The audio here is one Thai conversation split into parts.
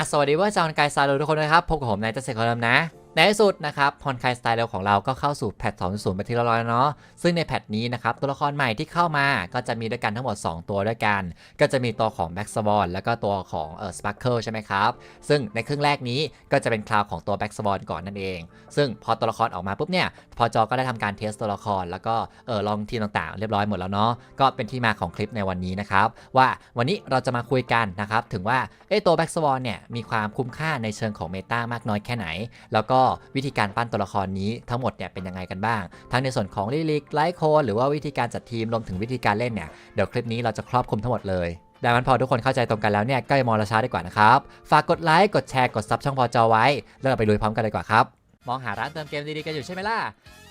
อะสวัสดีว่าจอนกายสไตล์ทุกคนนะครับพบกับผมนายเจษฎรคอลัมนะ ในที่สุดนะครับพรคายสไตล์เร็วของเราก็เข้าสู่แพท2.0ไปนที่เรียบร้อยเนาะซึ่งในแพทนี้นะครับตัวละครใหม่ที่เข้ามาก็จะมีด้วยกันทั้งหมด 2 ตัวด้วยกัน ก็จะมีตัวของแบ็กส w อนแล้วก็ตัวของเออสปาร์เคิลใช่ไหมครับซึ่งในครึ่งแรกนี้ก็จะเป็นคราวของตัวแบ็กส w อนก่อนนั่นเอง ซึ่งพอตัวละครออกมาปุ๊บเนี่ยพอจอก็ได้ทำการเทสตัวละคร แล้วก็เออลองทีมต่างๆ เรียบร้อยหมดแล้วเนาะก็เป็นที่มาของคลิปในวันนี้นะครับว่าวันนี้เราจะมาคุยกันนะครับถึงว่าเอ้ตัวแบ็กส w อนเนี่ยมีความคุ้มค่าในเชิงของเมตามากน้อยแค่ไหน แล้วก็วิธีการปั้นตัวละครนี้ทั้งหมดเนี่ยเป็นยังไงกันบ้าง ทั้งในส่วนของลิลิกไลท์โคหรือว่าวิธีการจัดทีมรวมถึงวิธีการเล่นเนี่ยเดี๋ยวคลิปนี้เราจะครอบคลุมทั้งหมดเลยดังนั้นพอทุกคนเข้าใจตรงกันแล้วเนี่ยก็อย่ามองราช้าดีกว่านะครับ ฝากกดไลค์ กดแชร์ กดซับช่องพอจอไว้ แล้วเราไปลุยพร้อมกันเลยกว่าครับ มองหาร้านเติมเกมดีๆกันอยู่ใช่ไหมล่ะ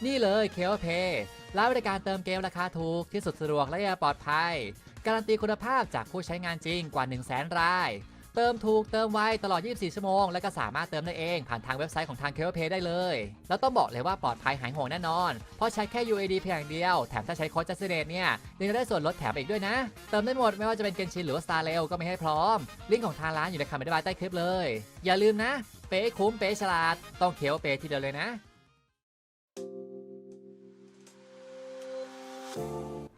นี่เลยเค o เพย์ร้านบริการเติมเกมราคาถูกที่สุดสะดวกและปลอดภัย การันตีคุณภาพจากผู้ใช้งานจริงกว่า 1 0 0 0 0แสนราย เติมถูกเติมไวตลอด 24 ชั่วโมง และก็สามารถเติมได้เอง ผ่านทางเว็บไซต์ของทาง k ค p a y ได้เลย แล้วต้องบอกเลยว่าปลอดภัยหายห่วงแน่นอน เพราะใช้แค่ UAD เพียงอย่างเดียว แถมถ้าใช้โค้ดจัสเนตเนี่ยยังได้ส่วนลดแถมอีกด้วยนะ เติมได้หมดไม่ว่าจะเป็นเกนชินหรือว่า Star Rail ก็ไมีให้พร้อม ลิงก์ของทางร้านอยู่ในคำอธิบายใต้คลิปเลย อย่าลืมนะ เป๊ะคุ้มเป๊ะฉลาด ต้องเค o เพย์ทีเดียวเลยนะ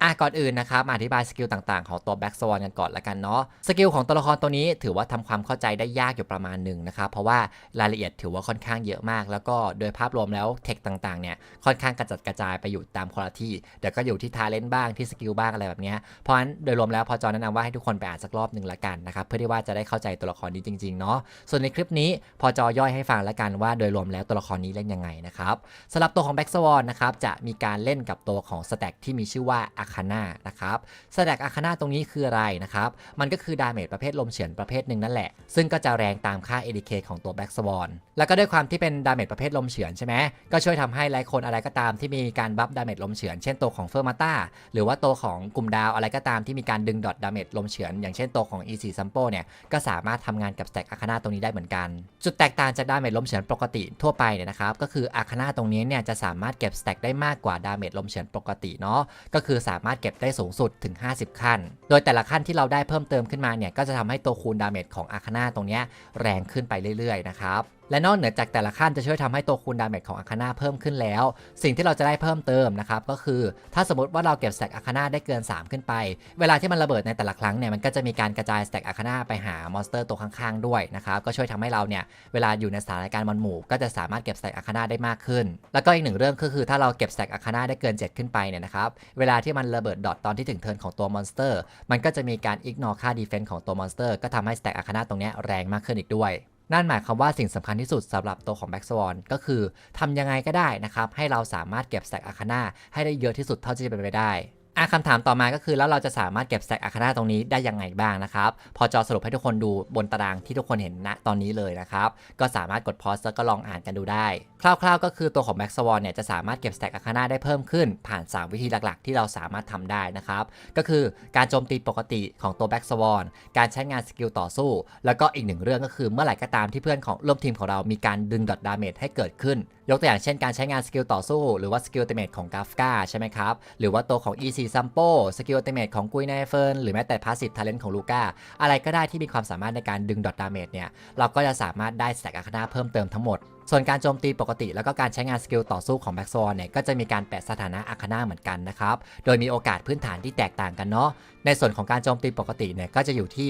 อะก่อนอื่นนะครับอธิบายสกิลต่างๆ ของตัวแบ็กสวอนกันก่อนละกันเนาะสกิลของตัวละครตัวนี้ถือว่าทำความเข้าใจได้ยากอยู่ประมาณหนึ่งนะครับเพราะว่ารายละเอียดถือว่าค่อนข้างเยอะมาก แล้วก็โดยภาพรวมแล้วเทคต่างๆเนี่ยค่อนข้างกระจัดกระจายไปอยู่ตามคุณที่เดี๋ยวก็อยู่ที่ทาเลนต์บ้างที่สกิลบ้างอะไรแบบนี้เพราะฉะนั้นโดยรวมแล้วพอจอแนะนำว่าให้ทุกคนไปอ่านสักรอบหนึ่งละกันนะครับเพื่อที่ว่าจะได้เข้าใจตัวละครนี้จริงๆเนาะส่วนในคลิปนี้พอจอย่อยให้ฟังละกันว่าโดยรวมแล้วตัวละครนี้เล่นยังไงนะครับสำหรับตัวของแบ็กสวอนนะครับจะมีการเล่นกับตัวของสแต็กที่มีชื่อว่าคานานะครับสแต็กอาคานาตรงนี้คืออะไรนะครับ มันก็คือดาเมจประเภทลมเฉือนประเภทหนึ่งนั่นแหละ ซึ่งก็จะแรงตามค่า ADK ของตัวแบ็กสวอนแล้วก็ด้วยความที่เป็นดาเมจประเภทลมเฉือนใช่ไหมก็ช่วยทำให้หลายคนอะไรก็ตามที่มีการบัฟดาเมจลมเฉือนเช่นตัวของเฟอร์มาต้าหรือว่าตัวของกลุ่มดาวอะไรก็ตามที่มีการดึงดอทดาเมจลมเฉือนอย่างเช่นตัวของ E4 ซัมโปเนี่ยก็สามารถทำงานกับสแต็กอาคานาตรงนี้ได้เหมือนกัน จุดแตกต่างจากดาเมจลมเฉือนปกติทั่วไปเนี่ยนะครับก็คืออาคานาตรงนี้เนี่ยจะสามารถเก็บสแต็กได้มากกว่าดาเมจลมเฉือนปกติเนาะก็คือสาามารถเก็บได้สูงสุดถึง 50 ขั้น โดยแต่ละขั้นที่เราได้เพิ่มเติมขึ้นมาเนี่ยก็จะทำให้ตัวคูณดาเมจของอาคาน่าตรงนี้แรงขึ้นไปเรื่อยๆนะครับ และนอกเหนือจากแต่ละขั้นจะช่วยทำให้ตัวคูณดาเมจของอาคาน่าเพิ่มขึ้นแล้ว สิ่งที่เราจะได้เพิ่มเติมนะครับก็คือ ถ้าสมมติว่าเราเก็บสแต็กอาคาน่าได้เกิน 3 ขึ้นไป เวลาที่มันระเบิดในแต่ละครั้งเนี่ยมันก็จะมีการกระจายสแต็กอาคาน่าไปหามอนสเตอร์ตัวข้างๆด้วยนะครับก็ช่วยทำให้เราเนี่ยเวลาอยู่ในสถานการณ์มันหมู่ก็จะสามารถเก็บสแต็กอาคาน่าได้มากขึ้น แล้วก็อีกหนึ่งเรื่องก็คือถ้าเราเก็บสแต็กอาคาน่าได้เกิน 7 ขึ้นไปเนี่ยนะครับเวลาที่มันระเบิดดอทตอนที่ถึงเทิร์นของตัวมอนสเตอร์มันก็จะมีการอิกนอค่าดีเฟนส์ของตัวมอนสเตอร์ก็ทำให้สแต็กอาคาน่าตรงนี้แรงมากขึ้นอีกด้วย นั่นหมายความว่าสิ่งสำคัญที่สุดสำหรับตัวของแบ็กสวอนก็คือทำยังไงก็ได้นะครับ ให้เราสามารถเก็บแสกอาคาน่าให้ได้เยอะที่สุดเท่าที่จะเป็นไปได้ อะคำถามต่อมาก็คือแล้วเราจะสามารถเก็บแต็กอาคาน่าตรงนี้ได้ยังไงบ้างนะครับ พอจอสรุปให้ทุกคนดูบนตารางที่ทุกคนเห็นณตอนนี้เลยนะครับ ก็สามารถกดพอสแล้วก็ลองอ่านกันดูได้ คร่าวๆ ก็คือตัวของแบ็กสวอนเนี่ยจะสามารถเก็บแต็กอาคาน่าได้เพิ่มขึ้น ผ่าน 3 วิธีหลักๆ ที่เราสามารถทำได้นะครับ ก็คือการโจมตีปกติของตัวแบ็กสวอนการใช้งานสกิลต่อสู้ แล้วก็อีกหนึ่งเรื่องก็คือเมื่อไหร่ก็ตามที่เพื่อนของร่วมทีมของเรามีการดึงดอทดาเมจให้เกิดขึ้น ยกตัวอย่างเช่น การใช้งานสกิลต่อสู้หรือว่าสกิลเตเมจของกาฟกาใช่ไหมครับหรือว่าตัวของ E4 ซัมโปสกิลเตเมทของกุยไนเฟิร์นหรือแม้แต่พาสซีฟทาเลนต์ของลูก้าอะไรก็ได้ที่มีความสามารถในการดึงดอทดาเมจเนี่ยเราก็จะสามารถได้สแต็กอาคานาเพิ่มเติมทั้งหมด ส่วนการโจมตีปกติแล้วก็การใช้งานสกิลต่อสู้ของแบ็กซอนเนี่ยก็จะมีการแปะสถานะอาคานาเหมือนกันนะครับโดยมีโอกาสพื้นฐานที่แตกต่างกันเนาะในส่วนของการโจมตีปกติเนี่ยก็จะอยู่ที่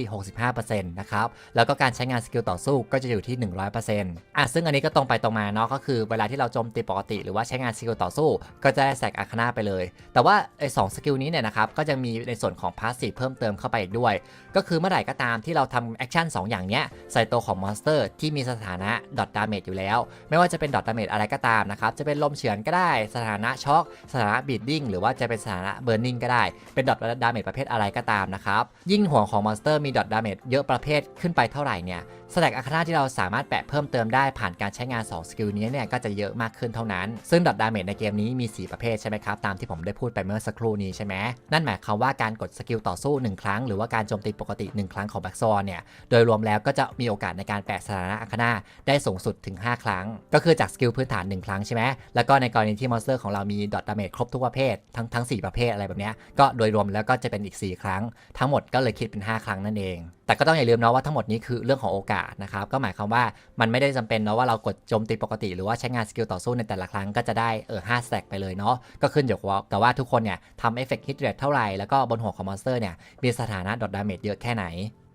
65%นะครับ แล้วก็การใช้งานสกิลต่อสู้ก็จะอยู่ที่ 100%อะซึ่งอันนี้ก็ตรงไปตรงมาเนาะก็คือเวลาที่เราโจมตีปกติ หรือว่าใช้งานสกิลต่อสู้ ก็จะได้แสกอาคนาไปเลย แต่ว่าไอ้สองสกิลนี้เนี่ยนะครับก็จะมีในส่วนของพาสซีฟเพิ่มเติมเข้าไปอีกด้วย ก็คือเมื่อไหร่ก็ตามที่เราทำแอคชั่น2อย่างเนี้ยใส่ตัวของมอนสเตอร์ที่มีสถานะดอทดาเมจอยู่แล้ว ไม่ว่าจะเป็นดอทดาเมจอะไรก็ตามนะครับจะเป็นลมเฉือนก็ได้สถานะช็อคสถานะบีดดิ้งหรือว่าจะเป็นสถานะเบิร์นนิ่งก็ได้เป็นดอทดาเมจประเภทอะไรก็ตามนะครับ ยิ่งห่วงของมอนสเตอร์มีดอทดาเมจเยอะประเภทขึ้นไปเท่าไหร่เนี่ยสแต็กอาคาน่าที่เราสามารถแปะเพิ่มเติมได้ผ่านการใช้งาน 2 สกิลนี้เนี่ยก็จะเยอะมากขึ้นเท่านั้น ซึ่งดอทดาเมจในเกมนี้มี 4 ประเภทใช่ไหมครับ ตามที่ผมได้พูดไปเมื่อสักครู่นี้ใช่ไหมนั่นหมายความว่าการกดสกิลต่อสู้ 1 ครั้ง หรือว่าการโจมตีปกติ 1 ครั้งของแบ็กซอนเนี่ยโดยรวมแล้วก็จะมีโอกาสในการแปะสถานะอาคาน่าได้สูงสุดถึง 5 ครั้ง ก็คือจากสกิลพื้นฐาน 1 ครั้งใช่ไหมแล้วก็ในกรณีที่มอนสเตอร์ของเรามีดอทดาเมจครบทุกประเภททั้งทั้ง 4 ประเภทอะไรแบบนี้ก็โดยรวมแล้วก็จะเป็นอีก 4 4 ครั้ง ทั้งหมดก็เลยคิดเป็น 5 ครั้งนั่นเอง แต่ก็ต้องอย่าลืมเนาะว่าทั้งหมดนี้คือเรื่องของโอกาสนะครับ ก็หมายความว่ามันไม่ได้จำเป็นเนาะว่าเรากดโจมตีปกติ หรือว่าใช้งานสกิลต่อสู้ในแต่ละครั้งก็จะได้เออห้าสแต็กไปเลยเนาะ ก็ขึ้นอยู่กับว่าแต่ว่าทุกคนเนี่ยทำเอฟเฟกต์ฮิตเรทเท่าไหร่ แล้วก็บนหัวของมอนสเตอร์เนี่ยมีสถานะดอทดาเมจเยอะแค่ไหน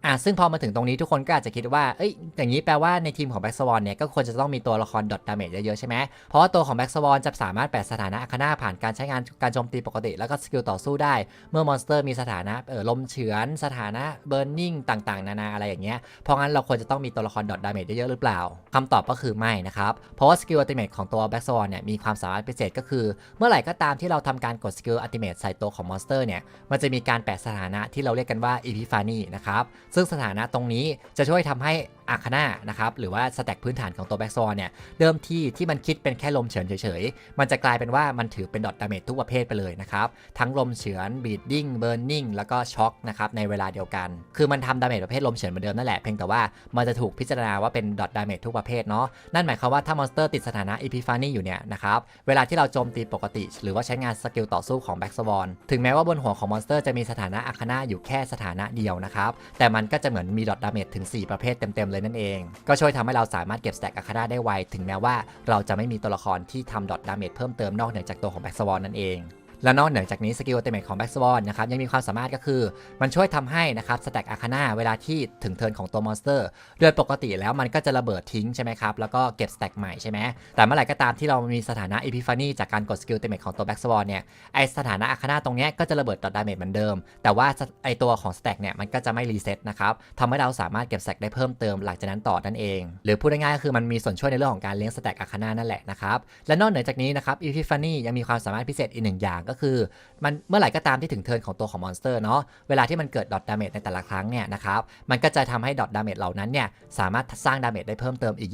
อะซึ่งพอมาถึงตรงนี้ทุกคนก็อาจจะคิดว่า เอ้ย อย่างนี้แปลว่าในทีมของแบ็กสวอนเนี่ยก็ควรจะต้องมีตัวละครดอทดาเมจเยอะๆใช่ไหม เพราะว่าตัวของแบ็กสวอนจะสามารถแปะสถานะอาคานาผ่านการใช้งานการโจมตีปกติ แล้วก็สกิลต่อสู้ได้ เมื่อมอนสเตอร์มีสถานะเออลมเฉือน สถานะเบิร์นนิ่งต่างๆ นานาอะไรอย่างเงี้ย เพราะงั้นเราควรจะต้องมีตัวละครดอทดาเมจเยอะๆหรือเปล่าคำตอบก็คือไม่นะครับ เพราะว่าสกิลอัลติเมทของตัวแบ็กสวอนเนี่ยมีความสามารถพิเศษก็คือ เมื่อไหร่ก็ตามที่เราทำการกดสกิลอัลติเมทใส่ตัวของมอนสเตอร์เนี่ยมันจะมีการแปะสถานะที่เราเรียกกันว่า Epiphany นะครับซึ่งสถานะตรงนี้จะช่วยทำให้ อาคาน่านะครับหรือว่าสแต็กพื้นฐานของตัวแบ็กซอนเนี่ยเดิมที่ที่มันคิดเป็นแค่ลมเฉือนเฉยๆ มันจะกลายเป็นว่ามันถือเป็นดอทดาเมจทุกประเภทไปเลยนะครับทั้งลมเฉือนบีดดิ้งเบิร์นนิ่งแล้วก็ช็อคนะครับในเวลาเดียวกัน คือมันทำดาเมจประเภทลมเฉือนเหมือนเดิมนั่นแหละเพียงแต่ว่ามันจะถูกพิจารณาว่าเป็นดอทดาเมจทุกประเภทเนาะนั่นหมายความว่าถ้ามอนสเตอร์ติดสถานะ Epiphany อยู่เนี่ยนะครับเวลาที่เราโจมตีปกติ หรือว่าใช้งานสกิลต่อสู้ของแบ็กสวอนถึงแม้ว่าบนหัวของมอนสเตอร์จะมีสถานะอาคาน่าอยู่แค่สถานะเดียวนะครับแต่มันก็จะเหมือนมีดอทดาเมจถึง 4 ประเภทเต็มๆเลยนั่นเอง ก็ช่วยทำให้เราสามารถเก็บสแต็กอาคาดาได้ไว ถึงแม้ว่าเราจะไม่มีตัวละครที่ทำดอทดาเมจเพิ่มเติมนอกเหนือจากตัวของแบ็กสวอนนั่นเอง และนอกเหนือจากนี้สกิลอัลติเมทของแบ็กสวอนนะครับยังมีความสามารถก็คือ มันช่วยทำให้นะครับสแต็กอาคาน่าเวลาที่ถึงเทิร์นของตัวมอนสเตอร์โดยปกติแล้วมันก็จะระเบิดทิ้งใช่ไหมครับแล้วก็เก็บสแต็กใหม่ใช่ไหมแต่เมื่อไหร่ก็ตามที่เรามีสถานะ Epiphany จากการกดสกิลอัลติเมทของตัวแบ็กสวอนเนี่ยไอสถานะอาคาน่าตรงนี้ก็จะระเบิดดอทดาเมจเหมือนเดิม แต่ว่าไอตัวของสแต็กเนี่ยมันก็จะไม่รีเซ็ตนะครับทำให้เราสามารถเก็บสแต็กได้เพิ่มเติมหลังจากนั้นต่อนั่นเอง หรือพูดง่ายๆก็คือมันมีส่วนช่วยในเรื่องของการเลี้ยงสแต็กอาคาน่านั่นแหละนะครับและนอกเหนือจากนี้นะครับ Epiphany ยังมีความสามารถพิเศษอีกหนึ่งอย่างก็คือ มันเมื่อไหร่ก็ตามที่ถึงเทิร์นของตัวของมอนสเตอร์เนาะเวลาที่มันเกิดดอทดาเมจในแต่ละครั้งเนี่ยนะครับมันก็จะทำให้ดอทดาเมจเหล่านั้นเนี่ยสามารถสร้างดาเมจได้เพิ่มเติมอีก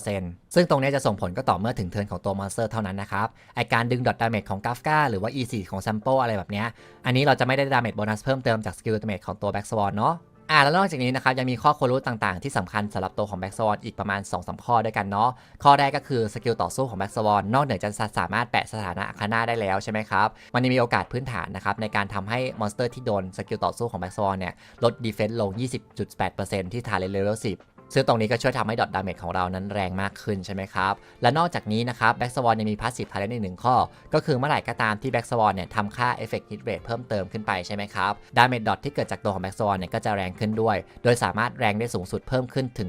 25%ซึ่งตรงนี้จะส่งผลก็ต่อเมื่อถึงเทิร์นของตัวมอนสเตอร์เท่านั้นนะครับไอการดึงดอทดาเมจของกาฟกาหรือว่า E4 ของแซมโปอะไรแบบเนี้ยอันนี้เราจะไม่ได้ดาเมจโบนัสเพิ่มเติมจากสกิลดาเมจของตัวแบ็กสวอนเนาะ อ่าแล้วนอกจากนี้นะครับยังมีข้อควรรู้ต่างๆ ที่สำคัญสำหรับตัวของแบ็กซอนอีกประมาณ2-3ข้อด้วยกันเนาะข้อแรกก็คือสกิลต่อสู้ของแบ็กซอนนอกเหนือจากจะสามารถแปะสถานะอาคานาได้แล้วใช่ไหมครับ มันยังมีโอกาสพื้นฐานนะครับในการทำให้มอนสเตอร์ที่โดนสกิลต่อสู้ของแบ็กซอนเนี่ยลดดีเฟนซ์ลง 20.8%ที่ทาเลเลเวล10 ซึ่งตรงนี้ก็ช่วยทำให้ดอทดาเมจของเรานั้นแรงมากขึ้นใช่ไหมครับ และนอกจากนี้นะครับแบ็กสวอนยังมีพาสซีฟพาเลนอีกหนึ่งข้อ ก็คือเมื่อไหร่ก็ตามที่แบ็กสวอนเนี่ยทำค่าเอฟเฟกต์ฮิตเรทเพิ่มเติมขึ้นไปใช่ไหมครับดาเมจดอทที่เกิดจากตัวของแบ็กสวอนเนี่ยก็จะแรงขึ้นด้วย โดยสามารถแรงได้สูงสุดเพิ่มขึ้นถึง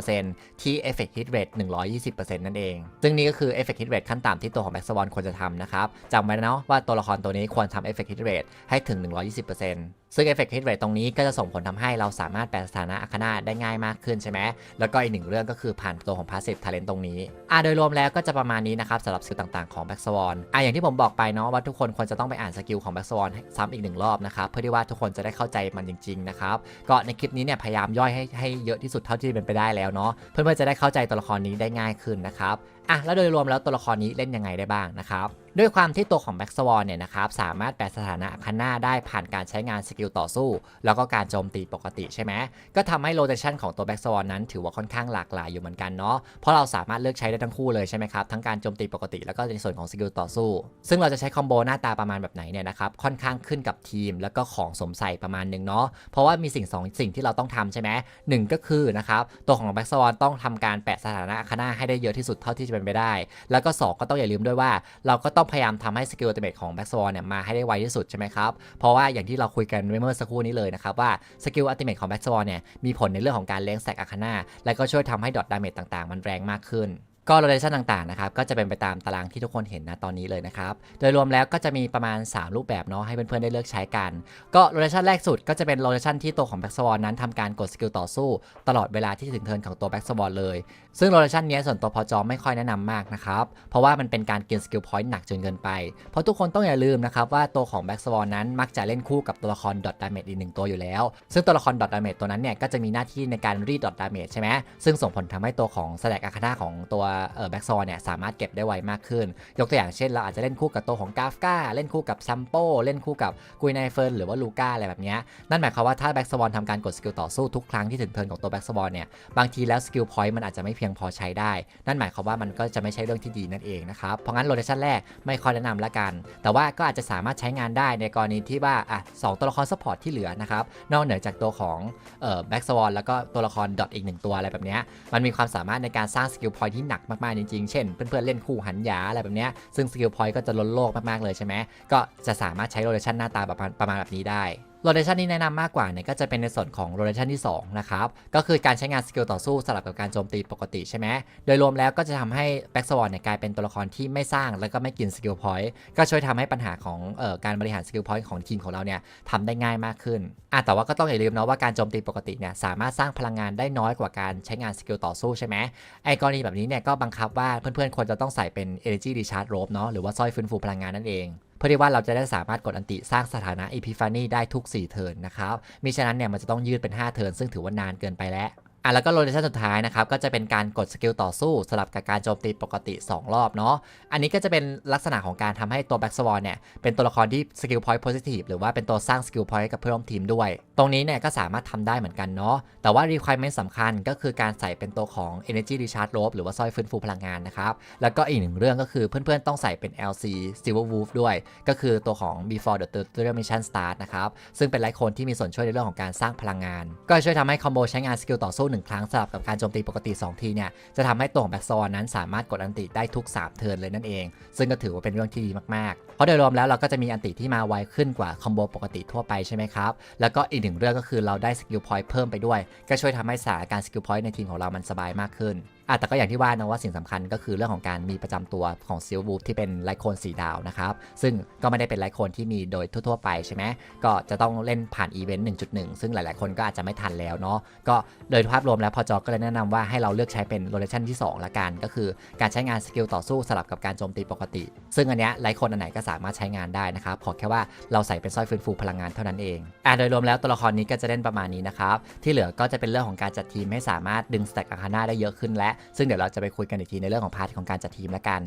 72%ที่เอฟเฟกต์ฮิตเรท120%นั่นเอง ซึ่งนี่ก็คือเอฟเฟกต์ฮิตเรทขั้นต่ำที่ตัวของแบ็กสวอนควรจะทำนะครับจำไว้นะว่าตัวละครตัวนี้ควรทำเอฟเฟกต์ฮิตเรทให้ถึง 120%ซึ่ง Effect Hit Rate ตรงนี้ก็จะส่งผลทำให้เราสามารถแปลสถานะอาคนาได้ง่ายมากขึ้นใช่ไหมแล้วก็อีกหนึ่งเรื่องก็คือผ่านตัวของ Passive Talent ตรงนี้อะโดยรวมแล้วก็จะประมาณนี้นะครับสำหรับสกิลต่างๆของแบ็กสวอนอะอย่างที่ผมบอกไปเนาะว่าทุกคนควรจะต้องไปอ่านสกิลของแบ็กสวอนซ้ำอีกหนึ่งรอบนะครับเพื่อที่ว่าทุกคนจะได้เข้าใจมันจริงๆนะครับก็ในคลิปนี้เนี่ยพยายามย่อยให้ให้เยอะที่สุดเท่าที่เป็นไปได้แล้วเนาะเพื่อนๆจะได้เข้าใจตัวละครนี้ได้ง่ายขึ้นนะครับอะแล้วโดยรวมแล้วตัวละครนี้เล่นยังไงได้บ้างนะครับด้วยความที่ตัวของแบ็กสวอนเนี่ยนะครับสามารถแปลสถานะคันหน้าได้ผ่านการใช้งานสกิลต่อสู้ แล้วก็การโจมตีปกติใช่ไหมก็ทำให้โรเ t ชันของตัวแบ็กสวอนนั้นถือว่าค่อนข้างหลากหลายอยู่เหมือนกันเนาะเพราะเราสามารถเลือกใช้ได้ทั้งคู่เลยใช่ไหมครับทั้งการโจมตีปกติแล้วก็ในส่วนของสกิลต่อสู้ ซึ่งเราจะใช้คอมโบหน้าตาประมาณแบบไหนเนี่ยนะครับค่อนข้างขึ้นกับทีม แล้วก็ของสมใส่ประมาณหนึ่งเนาะเพราะว่ามีสิ่งสองสิ่งที่เราต้องทำใช่ไหมหนึ่งก็คือนะครับตัวของแบ็กสวอนต้องทำการแปะสถานะคันหน้าให้ได้เยอะที่สุดเท่าที่จะเป็นไปได้ แล้วก็สองก็ต้องอย่าลืมด้วยว่า เราก็ต้องพยายามทำให้สกิลอัลติเมทของแบ็กสวอนเนี่ยมาให้ได้ไวที่สุดใช่ไหมครับ เพราะว่าอย่างที่เราคุยกันเมื่อสักครู่นี้เลยนะครับว่าสกิลอัลติเมทของแบ็กสวอนเนี่ยมีผลในเรื่องของการเลี้ยงแสกอาคาน่าและก็ช่วยทำให้ดอทดาเมจต่างๆ มันแรงมากขึ้น ก็โรเ t ชันต่างๆนะครับก็จะเป็นไปตามตารางที่ทุกคนเห็นนะตอนนี้เลยนะครับโดยรวมแล้วก็จะมีประมาณ 3 รูปแบบเนาะให้เพื่อนๆได้เลือกใช้กัน ก็โรเ t ชันแรกสุดก็จะเป็นโรเ t ชันที่ตัวของแบ็กสวอนนั้นทำการกดสกิลต่อสู้ ตลอดเวลาที่ถึงเทิร์นของตัวแบ็กสวอนเลย ซึ่งโรเ t ชันนี้ส่วนตัวพอจอไม่ค่อยแนะนำมากนะครับเพราะว่ามันเป็นการกินสกิลพอยต์หนักจนเกินไป เพราะทุกคนต้องอย่าลืมนะครับว่าตัวของแบ็กสวอนนั้นมักจะเล่นคู่กับตัวละครดอทดาเมจอีกหนึ่งตัวอยู่แล้ว ซึ่งตัวละครดอทดาเมจตัวนั้นเนี่ยก็จะมีหน้าที่ในการรีดดอทดาเมจใช่ไหมซึ่งส่งผลทำให้ตัวของสแต็กอาคานาของตัวแบ็กซอเนี่ยสามารถเก็บได้ไวมากขึ้น ยกตัวอย่างเช่น เราอาจจะเล่นคู่กับตัวของกาฟกาเล่นคู่กับซัมโปเล่นคู่กับกุยไนเฟิร์นหรือว่าลูก้าอะไรแบบนี้นั่นหมายความว่าถ้าแบ็กซอนทำการกดสกิลต่อสู้ทุกครั้งที่ถึงเทิร์นของตัวแบ็กซอนเนี่ยบางทีแล้วสกิลพอยต์มันอาจจะไม่เพียงพอใช้ได้ นั่นหมายความว่ามันก็จะไม่ใช่เรื่องที่ดีนั่นเองนะครับเพราะงั้นโรเทชันแรกไม่ค่อยแนะนำละกัน แต่ว่าก็อาจจะสามารถใช้งานได้ในกรณีที่ว่าอะสองตัวละครซัพพอร์ตที่เหลือนะครับนอกเหนือจากตัวของเอ่อแบ็กซอนแล้วก็ตัวละครดอทอีกหนึ่งตัวอะไรแบบนี้มันมีความสามารถในการสร้างสกิลพอยท์ที่หนักมากๆจริงๆ เช่นเพื่อนๆเล่นคู่หันหยาอะไรแบบเนี้ยซึ่งสกิลพอยต์ก็จะล้นโลกมากๆเลยใช่ไหมก็จะสามารถใช้โรเลชันหน้าตาประมาณแบบนี้ได้ โรเ t ชันที่แนะนำมากกว่าเนี่ยก็จะเป็นในส่วนของโรเ t ชันที่2นะครับก็คือการใช้งานสกิลต่อสู้สลับกับการโจมตีปกติใช่ไหมโดยรวมแล้วก็จะทำให้แบ็กสวอนเนี่ยกลายเป็นตัวละครที่ไม่สร้างแล้วก็ไม่กินสกิลพอยต์ก็ช่วยทำให้ปัญหาของเอ่อการบริหารสกิลพอยต์ของทีมของเราเนี่ยทำได้ง่ายมากขึ้นอะแต่ว่าก็ต้องอย่าลืมนะว่าการโจมตีปกติเนี่ยสามารถสร้างพลังงานได้น้อยกว่าการใช้งานสกิลต่อสู้ใช่ไหมไอ้กรณีแบบนี้เนี่ยก็บังคับว่าเพื่อนๆควรจะต้องใส่เป็น energy recharge rope เนาะหรือว่าสร้อยฟื้นฟูพลังงานนั่นเอง พื่อที่ว่าเราจะได้สามารถกดอันติสร้างสถานะอีพิฟานีได้ทุก 4 เทิร์นนะครับมิฉะนั้นเนี่ยมันจะต้องยืดเป็น 5 เทิร์นซึ่งถือว่านานเกินไปแล้ว อะแล้วก็โรเ t ชันสุดท้ายนะครับก็จะเป็นการกดสกิลต่อสู้สลับกับการโจมตีปกติ 2 รอบเนาะอันนี้ก็จะเป็นลักษณะของการทำให้ตัวแบ็กสวอนเนี่ยเป็นตัวละครที่สกิลพอยต์โพซิทีฟหรือว่าเป็นตัวสร้างสกิลพอยต์กับเพื่อนร่วมทีมด้วย ตรงนี้เนี่ยก็สามารถทำได้เหมือนกันเนาะแต่ว่า requirement สำคัญก็คือการใส่เป็นตัวของ energy recharge rope หรือว่าสร้อยฟื้นฟูพลังงานนะครับแล้วก็อีกหนึ่งเรื่องก็คือเพื่อนๆต้องใส่เป็น LC Silver Wolf ด้วย ก็คือตัวของ before the tutorial mission start นะครับซึ่งเป็นไลท์โคนที่มีส่วนช่วยในเรื่องของการสร้างพลังงาน ก็ช่วยทำให้คอมโบใช้งานสกิลต่อสู้1 ครั้งสลับกับการโจมตีปกติ 2 ทีเนี่ยจะทำให้ตัวของแบ็กซอนนั้นสามารถกดอันติได้ทุก 3 เทิร์นเลยนั่นเอง ซึ่งก็ถือว่าเป็นเรื่องที่ดีมากๆเพราะโดยรวมแล้วเราก็จะมีอันติที่มาไวขึ้นกว่าคอมโบปกติทั่วไปใช่ไหมครับ แล้วก็อีกหนึ่งเรื่องก็คือเราได้สกิลพอยต์เพิ่มไปด้วย ก็ช่วยทำให้สถานการณ์สกิลพอยต์ในทีมของเรามันสบายมากขึ้นอะแต่ก็อย่างที่ว่านะว่าสิ่งสำคัญก็คือเรื่องของการมีประจำตัวของซิลวูฟที่เป็นไลโคนสีดาวนะครับ ซึ่งก็ไม่ได้เป็นไลโคนที่มีโดยทั่วๆไปใช่ไหมก็จะต้องเล่นผ่านอีเวนต์1.1 ซึ่งหลายๆคนก็อาจจะไม่ทันแล้วเนาะก็โดยภาพรวมแล้วพอจอก็เลยแนะนำว่าให้เราเลือกใช้เป็นโรเลชันที่2ละกันก็คือ การใช้งานสกิลต่อสู้สลับกับการโจมตีปกติ ซึ่งอันเนี้ยไลโคนอันไหนก็สามารถใช้งานได้นะครับขอแค่ว่าเราใส่เป็นสร้อยฟื้นฟูพลังงานเท่านั้นเองอะโดยรวมแล้วตัวละครนี้ก็จะเล่นประมาณนี้นะครับที่เหลือก็จะเป็นเรื่องของการจัดทีมให้สามารถดึงสแต็กอาคาน่าได้เยอะขึ้นและ ซึ่งเดี๋ยวเราจะไปคุยกันอีกทีในเรื่องของพาร์ทของการจัดทีมละกัน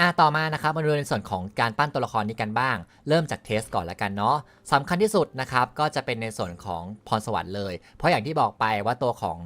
อะต่อมานะครับมาดูในส่วนของการปั้นตัวละครนี้กันบ้าง เริ่มจากเทสก่อนละกันเนาะสำคัญที่สุดนะครับก็จะเป็นในส่วนของพรสวรรค์เลย เพราะอย่างที่บอกไปว่าตัวของ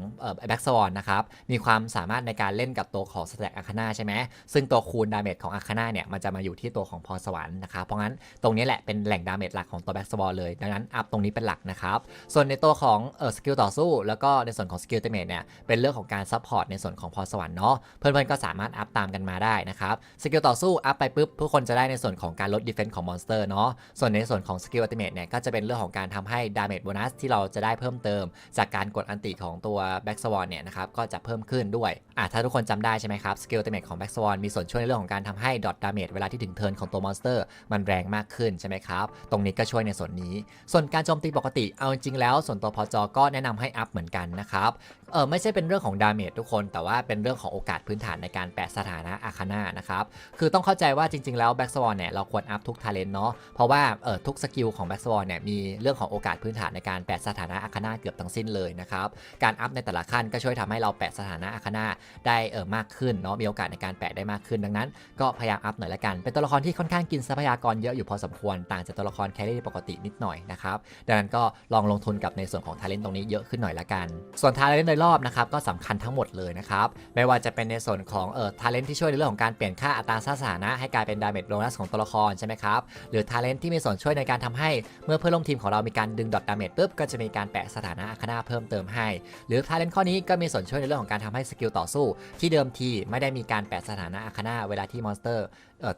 แบ็กสวอนนะครับมีความสามารถในการเล่นกับตัวของสแต็กอาคาน่าใช่ไหมซึ่งตัวคูณดาเมจของอาคาน่าเนี่ยมันจะมาอยู่ที่ตัวของพรสวรรค์นะครับเพราะงั้นตรงนี้แหละเป็นแหล่งดาเมจหลักของตัวแบ็กสวอนเลย ดังนั้นอัพตรงนี้เป็นหลักนะครับส่วนในตัวของเออสกิลต่อสู้ แล้วก็ในส่วนของสกิลเตเมจเนี่ยเป็นเรื่องของการซัพพอร์ตในส่วนของพรสวรรค์เนาะเพื่อนๆก็สามารถอัพตามกันมาได้นะครับสกิลต่อสู้อัพไปปุ๊บทุกคนจะได้ในส่วนของการลดดีเฟนส์ของมอนสเตอร์เนาะส่วนในส่วนของสกิลอัลติเมทเนี่ยก็จะเป็นเรื่องของการทำให้ดาเมจโบนัสที่เราจะได้เพิ่มเติม จากการกดอันติของตัวแบ็กสวอนเนี่ยนะครับก็จะเพิ่มขึ้นด้วยอะถ้าทุกคนจำได้ใช่ไหมครับสกิลอัลติเมทของแบ็กสวอนมีส่วนช่วยในเรื่องของการทำให้ดอทดาเมจเวลาที่ถึงเทิร์นของตัวมอนสเตอร์มันแรงมากขึ้นใช่ไหมครับตรงนี้ก็ช่วยในส่วนนี้ ส่วนการโจมตีปกติเอาจริงแล้ว ส่วนตัวพอจอก็แนะนำให้อัพเหมือนกันนะครับ เออไม่ใช่เป็นเรื่องของดาเมจทุกคน แต่ว่าเป็นเรื่องของโอกาสพื้นฐานในการแปะสถานะอาคาน่านะครับคือต้องเข้าใจว่าจริงๆแล้วแบ็กสวอนเนี่ยเราควรอัพทุกทาเลนต์เนาะเพราะว่าเออทุกสกิลของแบ็กสวอนเนี่ยมีเรื่องของโอกาสพื้นฐานในการแปะสถานะอาคาน่าเกือบทั้งสิ้นเลยนะครับการอัพในแต่ละขั้นก็ช่วยทำให้เราแปะสถานะอาคาน่าได้เออมากขึ้นเนาะมีโอกาสในการแปะได้มากขึ้นดังนั้น ก็พยายามอัพหน่อยละกันเป็นตัวละครที่ค่อนข้างกินทรัพยากรเยอะอยู่พอสมควรต่างจากตัวละครแครี่ปกตินิดหน่อยนะครับดังนั้นก็ลองลงทุนกับในส่วนของทาเลนต์ตรงนี้เยอะขึ้นหน่อยละกัน ส่วนทาเลนต์โดยรอบนะครับก็สำคัญทั้งหมดเลยนะครับไม่ว่าจะเป็นในส่วนของเอ่อทาเลนต์ที่ช่วยในเรื่องของการเปลี่ยนค่าอัตราสถานะ ให้กลายเป็นดาเมจโบนัสของตัวละครใช่ไหมครับหรือทาเลนต์ที่มีส่วนช่วยในการทำให้เมื่อเพื่อนร่วมทีมของเรามีการดึงดอทดาเมจปุ๊บก็จะมีการแปะสถานะอาคาน่าเพิ่มเติมให้ หรือทาเลนต์ข้อนี้ก็มีส่วนช่วยในเรื่องของการทำให้สกิลต่อสู้ ที่เดิมทีไม่ได้มีการแปะสถานะอาคาน่าเวลาที่มอนสเตอร์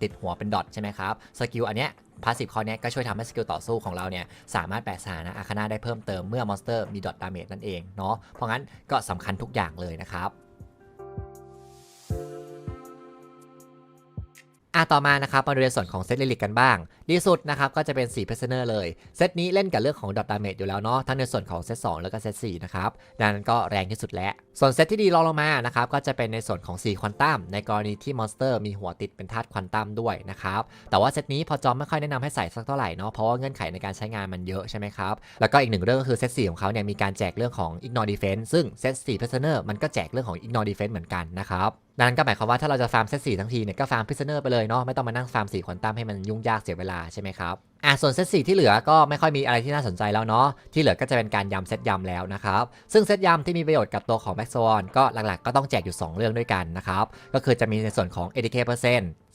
ติดหัวเป็นดอทใช่ไหมครับสกิลอันเนี้ยพาสซีฟข้อเนี้ยก็ช่วยทำให้สกิลต่อสู้ของเราเนี่ยสามารถแปะสถานะอาคานาได้เพิ่มเติมเมื่อมอนสเตอร์มีดอทดาเมจนั่นเองเนาะเพราะงั้นก็สำคัญทุกอย่างเลยนะครับอะต่อมานะครับมาดูในส่วนของเซตลิลิกกันบ้าง ดีสุดนะครับก็จะเป็น4 p r i s o n e r เลย เซตนี้เล่นกับเรื่องของดอทดาเมจอยู่แล้วเนาะทั้งในส่วนของเซต2แล้วก็เซต4นะครับดังนั้นก็แรงที่สุดแล้ว ส่วนเซตที่ดีรองลงมานะครับก็จะเป็นในส่วนของ 4 ควอนตัมในกรณีที่มอนสเตอร์มีหัวติดเป็นธาตุควอนตัมด้วยนะครับ แต่ว่าเซตนี้พอจอมไม่ค่อยแนะนำให้ใส่สักเท่าไหร่เนาะเพราะว่าเงื่อนไขในการใช้งานมันเยอะใช่ไหมครับ แล้วก็อีกหนึ่งเรื่องก็คือเซต4ของเขาเนี่ยมีการแจกเรื่องของ ignore defense ซึ่งเซต4 prisoner มันก็แจกเรื่องของ ignore defense เหมือนกันนะครับดังนั้นก็หมายความว่าถ้าเราจะฟาร์มเซต4ทั้งทีเนี่ยก็ฟาร์ม prisoner ไปเลยเนาะไม่ต้องมานั่งฟาร์ม4ควอนตัมให้มันยุ่งยากเสียเวลาใช่ไหมครับ อะส่วนเซตสี่ที่เหลือก็ไม่ค่อยมีอะไรที่น่าสนใจแล้วเนาะที่เหลือก็จะเป็นการยำเซตยำแล้วนะครับ ซึ่งเซตยำที่มีประโยชน์กับตัวของแม็กซ์วอนก็หลักๆก็ต้องแจกอยู่ 2 เรื่องด้วยกันนะครับก็คือจะมีในส่วนของ ADK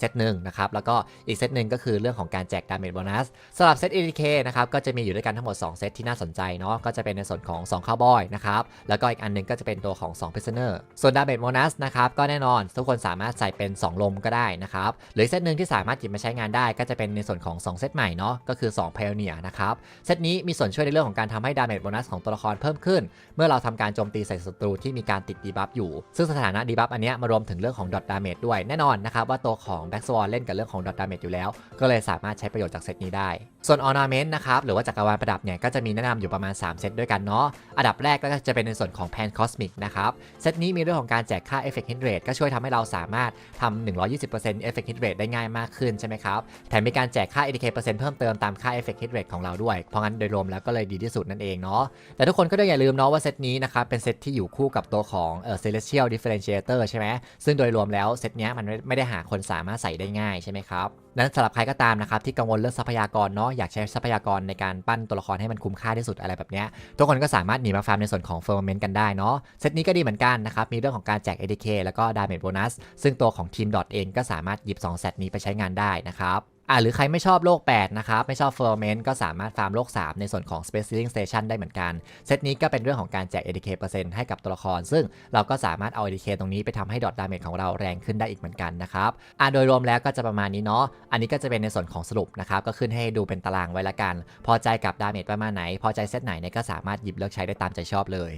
เซตหนึ่งนะครับ แล้วก็อีกเซตหนึ่งก็คือเรื่องของการแจก damage bonus สำหรับเซต ADK นะครับ ก็จะมีอยู่ด้วยกันทั้งหมด 2 เซตที่น่าสนใจเนาะ ก็จะเป็นในส่วนของ2 Cowboy นะครับ แล้วก็อีกอันหนึงก็จะเป็นตัวของ2 Prisoner ส่วน damage bonus นะครับ ก็แน่นอนทุกคนสามารถใส่เป็น 2 ลมก็ได้นะครับ หรือเซตหนึ่งที่สามารถหยิบมาใช้งานได้ ก็จะเป็นในส่วนของ 2 เซตใหม่เนาะ ก็คือ 2 Pioneer นะครับ เซตนี้มีส่วนช่วยในเรื่องของการทำให้ damage bonus ของตัวละครเพิ่มขึ้น เมื่อเราทำการโจมตีใส่ศัตรูที่มีการติดดีบัฟอยู่ ซึ่งสถานะดีบัฟอันนี้มารวมถึงเรื่องของ dot damage ด้วยแน่นอนนะครับว่าตัวของ Black Swan เล่นกับเรื่องของ dot damage อยู่แล้ว ก็เลยสามารถใช้ประโยชน์จากเซตนี้ได้ ส่วน ornament นะครับหรือว่าจักรวาลประดับเนี่ยก็จะมีแนะนำอยู่ประมาณ 3 เซตด้วยกันเนาะอันดับแรกก็จะเป็นในส่วนของ pan cosmic นะครับเซตนี้มีเรื่องของการแจกค่า effect hit rate ก็ช่วยทำให้เราสามารถทำ120% effect hit rate ได้ง่ายมากขึ้นใช่ไหมครับแถมมีการแจกค่า ADK เปอร์เซ็นต์เพิ่มเติมตามค่า effect hit rate ของเราด้วย เพราะงั้นโดยรวมแล้วก็เลยดีที่สุดนั่นเองเนาะ แต่ทุกคนก็ต้องอย่าลืมเนาะว่าเซตนี้นะครับเป็นเซตที่อยู่คู่กับตัวของเอ่อ celestial differentiator ใช่ไหม ซึ่งโดยรวมแล้วเซตเนี้ยมันไม่ไม่ได้หาคนสามารถใส่ได้ง่ายใช่ไหมครับนั้นสำหรับใครก็ตามนะครับที่กังวลเรื่องทรัพยากรเนาะอยากใช้ทรัพยากรในการปั้นตัวละครให้มันคุ้มค่าที่สุดอะไรแบบเนี้ยทุกคนก็สามารถหนีมาฟาร์มในส่วนของเฟอร์เมนต์กันได้เนาะเซตนี้ก็ดีเหมือนกันนะครับมีเรื่องของการแจก ADK แล้วก็ดาเมจโบนัสซึ่งตัวของทีมดอทเองก็สามารถหยิบ2เซตนี้ไปใช้งานได้นะครับ อ่าหรือใครไม่ชอบโลก 8 นะครับ ไม่ชอบ Firmament ก็สามารถฟาร์มโลก 3 ในส่วนของ Space Sealing Station ได้เหมือนกัน เซตนี้ก็เป็นเรื่องของการแจก ADK เปอร์เซ็นต์ให้กับตัวละคร ซึ่งเราก็สามารถเอา ADK ตรงนี้ไปทำให้ดอทดาเมจของเราแรงขึ้นได้อีกเหมือนกันนะครับอ่าโดยรวมแล้วก็จะประมาณนี้เนาะอันนี้ก็จะเป็นในส่วนของสรุปนะครับก็ขึ้นให้ดูเป็นตารางไว้ละกัน พอใจกับดาเมจประมาณไหน พอใจเซตไหนเนี่ยก็สามารถหยิบเลือกใช้ได้ตามใจชอบเลย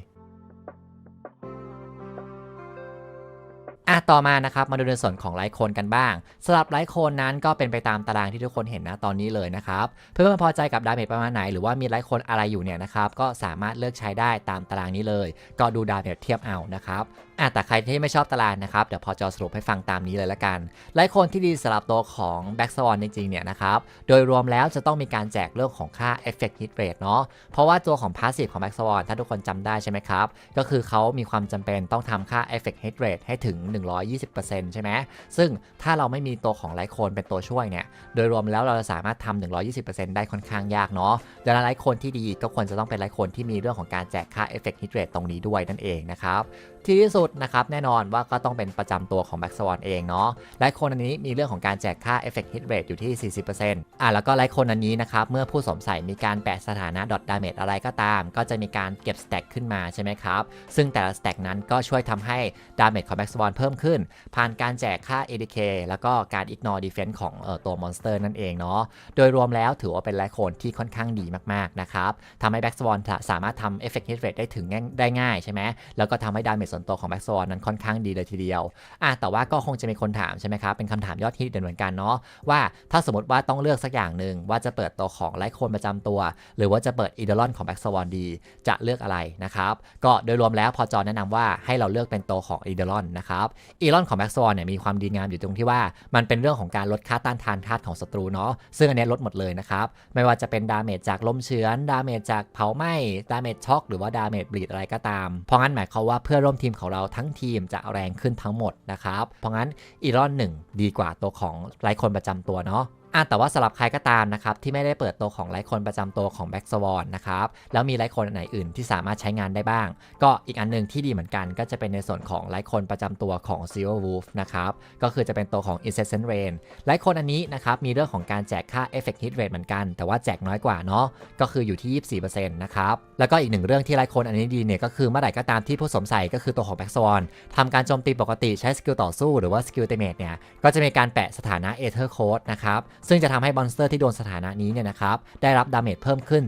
อะต่อมานะครับมาดูในส่วนของไลค์โคนกันบ้างสำหรับไลค์โคนนั้นก็เป็นไปตามตารางที่ทุกคนเห็นนะตอนนี้เลยนะครับเพื่อนๆพอใจกับดาเมจประมาณไหนหรือว่ามีไลค์โคนอะไรอยู่เนี่ยนะครับก็สามารถเลือกใช้ได้ตามตารางนี้เลย ก็ดูดาเมจเทียบเอานะครับอะแต่ใครที่ไม่ชอบตารางนะครับเดี๋ยวพอจะสรุปให้ฟังตามนี้เลยละกันไลค์โคนที่ดีสำหรับตัวของแบ็กสวอนจริงๆเนี่ยนะครับโดยรวมแล้วจะต้องมีการแจกเรื่องของค่า Effect Hit Rate เนาะเพราะว่าตัวของ Passive ของแบ็กสวอนถ้าทุกคนจำได้ใช่ไหมครับก็คือเขามีความจำเป็นต้องทำค่า Effect Hit Rate ให้ถึง120%ใช่ไหมซึ่งถ้าเราไม่มีตัวของไลโคนเป็นตัวช่วยเนี่ย โดยรวมแล้วเราจะสามารถทำ120%ได้ค่อนข้างยากเนาะดังนั้นไลโคนที่ดีก็ควรจะต้องเป็นไลโคนที่มีเรื่องของการแจกค่า Effect Hit Rate ตรงนี้ด้วยนั่นเองนะครับ ที่สุดนะครับแน่นอนว่าก็ต้องเป็นประจำตัวของ Black Swan เองเนาะไลโคนอันนี้มีเรื่องของการแจกค่า Effect Hit Rate อยู่ที่ 40%อะแล้วก็ไลโคนอันนี้นะครับเมื่อผู้สวมใส่มีการแปะสถานะ dot damage อะไรก็ตาม ก็จะมีการเก็บสแต็กขึ้นมาใช่ไหมครับ ซึ่งแต่ละสแต็กนั้นก็ช่วยทำให้ damage ของ Black Swan เพิ่มขึ้น ผ่านการแจกค่า ADK แล้วก็การ ignore defense ของเอ่อตัวมอนสเตอร์นั่นเองเนาะโดยรวมแล้วถือว่าเป็นไลโคนที่ค่อนข้างดีมากๆนะครับทำให้ Black Swan สามารถทำ Effect Hit Rate ได้ถึงได้ง่ายใช่ไหมแล้วก็ทำให้ damage ส่วนตัวของ Black Swan นั้นค่อนข้างดีเลยทีเดียวอะแต่ว่าก็คงจะมีคนถามใช่ไหมครับเป็นคำถามยอดฮิตเหมือนกันเนาะว่าถ้าสมมติว่าต้องเลือกสักอย่างหนึ่งว่าจะเปิดตัวของไลโคนประจำตัว หรือว่าจะเปิดอีเดลอนของแบ็กสวอนดีจะเลือกอะไรนะครับก็โดยรวมแล้วพอจอแนะนำว่าให้เราเลือกเป็นตัวของอีเดลอนนะครับอีเดลอนของแบ็กสวอนเนี่ยมีความดีงามอยู่ตรงที่ว่ามันเป็นเรื่องของการลดค่าต้านทานธาตุของศัตรูเนาะซึ่งอันนี้ลดหมดเลยนะครับไม่ว่าจะเป็นดาเมจจากลมเชื้อนดาเมจจากเผาไหม้ดาเมจช็อกหรือว่าดาเมจบลีดอะไรก็ตามเพราะงั้นหมายความว่าเพื่อร่วมทีมของเราทั้งทีมจะแรงขึ้นทั้งหมดนะครับ เพราะงั้นอีรอนหนึ่งดีกว่าตัวของไลคนประจำตัวเนาะ อะแต่ว่าสำหรับใครก็ตามนะครับที่ไม่ได้เปิดตัวของไลคนประจำตัวของแบ็กสวอนนะครับแล้วมีไลคนอันไหนอื่นที่สามารถใช้งานได้บ้าง ก็อีกอันหนึงที่ดีเหมือนกันก็จะเป็นในส่วนของไลคนประจำตัวของ Zero Wolf นะครับก็คือจะเป็นตัวของ Incessant Rain ไลคนอันนี้นะครับมีเรื่องของการแจกค่า Effect Hit Rate เหมือนกัน แต่ว่าแจกน้อยกว่าเนาะก็คืออยู่ที่ 24%นะครับแล้วก็อีกหนึ่งเรื่องที่ไลคนอันนี้ดีเนี่ยก็คือเมื่อไหร่ก็ตามที่ผู้สมใส่ก็คือตัวของแบ็กสวอนทำการโจมตีปกติใช้สกิลต่อสู้หรือว่าสกิลเตเมทเนี่ยก็จะมีการแปะสถานะ Ether Code นะครับซึ่งจะทำให้มอนสเตอร์ที่โดนสถานะนี้เนี่ยนะครับได้รับดาเมจเพิ่มขึ้น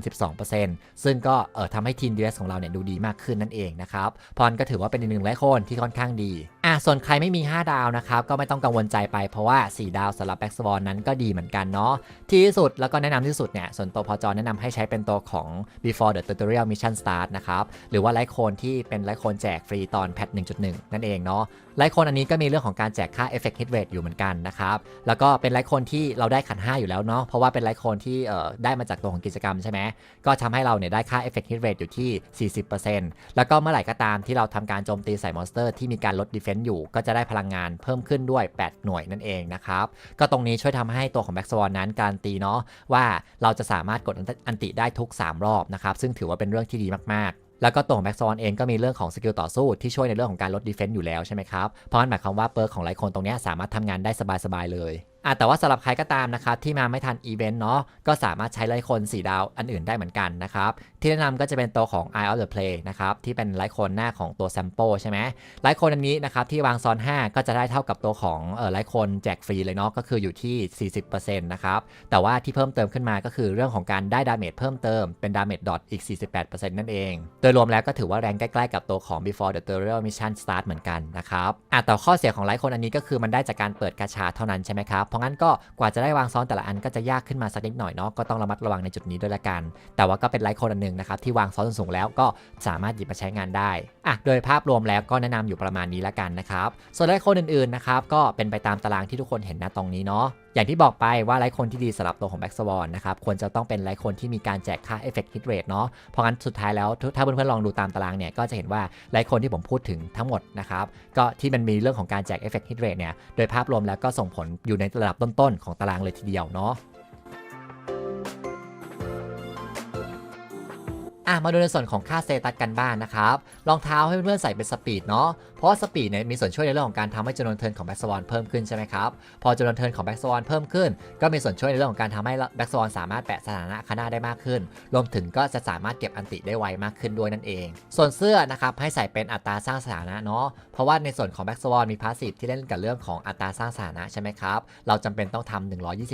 12%ซึ่งก็เออทำให้ทีม DS ของเราเนี่ยดูดีมากขึ้นนั่นเองนะครับพอนก็ถือว่าเป็นอีกหนึ่งไลโคนที่ค่อนข้างดีอะส่วนใครไม่มี 5 ดาวนะครับก็ไม่ต้องกังวลใจไปเพราะว่า 4 ดาวสำหรับแบ็กสวอนนั้นก็ดีเหมือนกันเนาะที่สุดแล้วก็แนะนำที่สุดเนี่ยส่วนตัวพอจอแนะนำให้ใช้เป็นตัวของ before the tutorial mission start นะครับหรือว่าไลโคนที่เป็นไลโคนแจกฟรีตอนแพท1.1 นั่นเองเนาะไลคนอันนี้ก็มีเรื่องของการแจกค่า effect hit rate อยู่เหมือนกันนะครับแล้วก็เป็นไลคนที่เราได้ขัน5อยู่แล้วเนาะเพราะว่าเป็นไลโคนที่ได้มาจากตัวของกิจกรรมใช่ไหมก็ทำให้เราเนี่ยได้ค่า effect hit rate อยู่ที่ 40%แล้วก็เมื่อไหร่ก็ตามที่เราทำการโจมตีใส่มอนสเตอร์ที่มีการลด defense อยู่ ก็จะได้พลังงานเพิ่มขึ้นด้วย 8 หน่วยนั่นเองนะครับก็ตรงนี้ช่วยทำให้ตัวของ Black Swan นั้นการนตีเนาะว่าเราจะสามารถกดอันติได้ทุก 3 รอบนะครับซึ่งถือว่าเป็นเรื่องที่ดีมากๆแล้วก็ตัวของแบ็กซอนเองก็มีเรื่องของสกิลต่อสู้ที่ช่วยในเรื่องของการลดดีเฟนต์อยู่แล้วใช่ไหมครับ เพราะนั่นหมายความว่าเปิร์กของไลโคนตรงนี้สามารถทำงานได้สบายๆเลย อะแต่ว่าสำหรับใครก็ตามนะครับที่มาไม่ทันอีเวนต์เนาะก็สามารถใช้ไลคน4ดาวอันอื่นได้เหมือนกันนะครับ ที่แนะนำก็จะเป็นตัวของ Eye of the Play นะครับที่เป็นไลโคนหน้าของตัว Sample ใช่ไหมไลโคนอันนี้นะครับที่วางซ้อน 5 ก็จะได้เท่ากับตัวของเออไลโคนแจกฟรีเลยเนาะก็คืออยู่ที่ 40%นะครับแต่ว่าที่เพิ่มเติมขึ้นมาก็คือเรื่องของการได้ดาเมจเพิ่มเติมเป็นดาเมจดอทอีก 48%นั่นเอง โดยรวมแล้วก็ถือว่าแรงใกล้ๆกับตัวของ Before the Tutorial Mission Start เหมือนกันนะครับอะแต่ข้อเสียของไลโคนอันนี้ก็คือมันได้จากการเปิดกาชาเท่านั้นใช่ไหมครับเพราะงั้นก็กว่าจะได้วางซ้อนแต่ละอันก็จะยากขึ้นมาสักนิดหน่อยเนาะก็ต้องระมัดระวังในจุดนี้ด้วยละกัน แต่ว่าก็เป็นไลท์โคนอันหนึ่งนะครับที่วางซ้อนสูงแล้วก็สามารถหยิบมาใช้งานได้อะโดยภาพรวมแล้วก็แนะนำอยู่ประมาณนี้ละกันนะครับส่วนไลท์โคนอื่นๆนะครับก็เป็นไปตามตารางที่ทุกคนเห็นนะตรงนี้เนาะอย่างที่บอกไปว่าไลท์โคนที่ดีสำหรับตัวของแบ็กสวอนนะครับควรจะต้องเป็นไลท์โคนที่มีการแจกค่าเอฟเฟกต์ฮิตเรทเนาะเพราะงั้นสุดท้ายแล้วถ้าเพื่อนๆลองดูตามตารางเนี่ยก็จะเห็นว่าไลท์โคนที่ผมพูดถึงทั้งหมดนะครับก็ที่มันมีเรื่องของการแจกเอฟเฟกต์ฮิตเรทเนี่ยโดยภาพรวมแล้วก็ส่งผลอยู่ในระดับต้นๆของตารางเลยทีเดียวเนาะ อะมาดูในส่วนของค่าเซตัสกันบ้างนนะครับรองเท้าให้เพื่อนๆใส่เป็นสปีดเนาะเพราะว่าสปีดเนี่ยมีส่วนช่วยในเรื่องของการทำให้จำนวนเทิร์นของแบ็กสวอนเพิ่มขึ้นใช่ไหมครับพอจำนวนเทิร์นของแบ็กสวอนเพิ่มขึ้น ก็มีส่วนช่วยในเรื่องของการทำให้แบ็กสวอนสามารถแปะสถานะคานาได้มากขึ้น รวมถึงก็จะสามารถเก็บอันติได้ไวมากขึ้นด้วยนั่นเอง ส่วนเสื้อนะครับให้ใส่เป็นอัตราสร้างสถานะเนาะเพราะว่าในส่วนของแบ็กสวอนมีพาสซีฟที่เล่นกับเรื่องของอัตราสร้างสถานะใช่ไหมครับเราจำเป็นต้องทำ